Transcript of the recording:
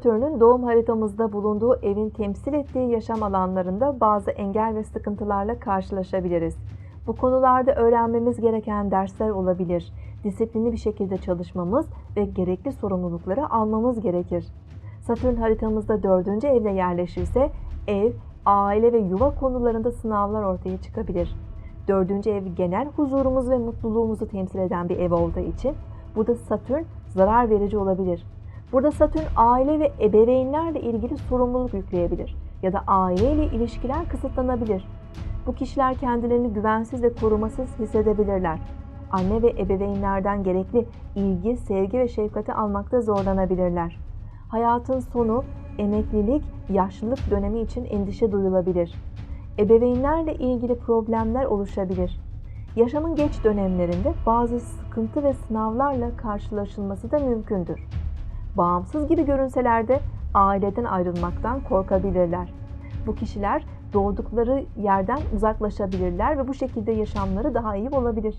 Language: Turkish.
Satürn'ün doğum haritamızda bulunduğu evin temsil ettiği yaşam alanlarında bazı engel ve sıkıntılarla karşılaşabiliriz. Bu konularda öğrenmemiz gereken dersler olabilir. Disiplinli bir şekilde çalışmamız ve gerekli sorumlulukları almamız gerekir. Satürn haritamızda dördüncü evde yerleşirse ev, aile ve yuva konularında sınavlar ortaya çıkabilir. Dördüncü ev genel huzurumuz ve mutluluğumuzu temsil eden bir ev olduğu için burada Satürn zarar verici olabilir. Burada Satürn aile ve ebeveynlerle ilgili sorumluluk yükleyebilir ya da aileyle ilişkiler kısıtlanabilir. Bu kişiler kendilerini güvensiz ve korumasız hissedebilirler. Anne ve ebeveynlerden gerekli ilgi, sevgi ve şefkati almakta zorlanabilirler. Hayatın sonu, emeklilik, yaşlılık dönemi için endişe duyulabilir. Ebeveynlerle ilgili problemler oluşabilir. Yaşamın geç dönemlerinde bazı sıkıntı ve sınavlarla karşılaşılması da mümkündür bağımsız gibi görünseler de aileden ayrılmaktan korkabilirler. Bu kişiler doğdukları yerden uzaklaşabilirler ve bu şekilde yaşamları daha iyi olabilir.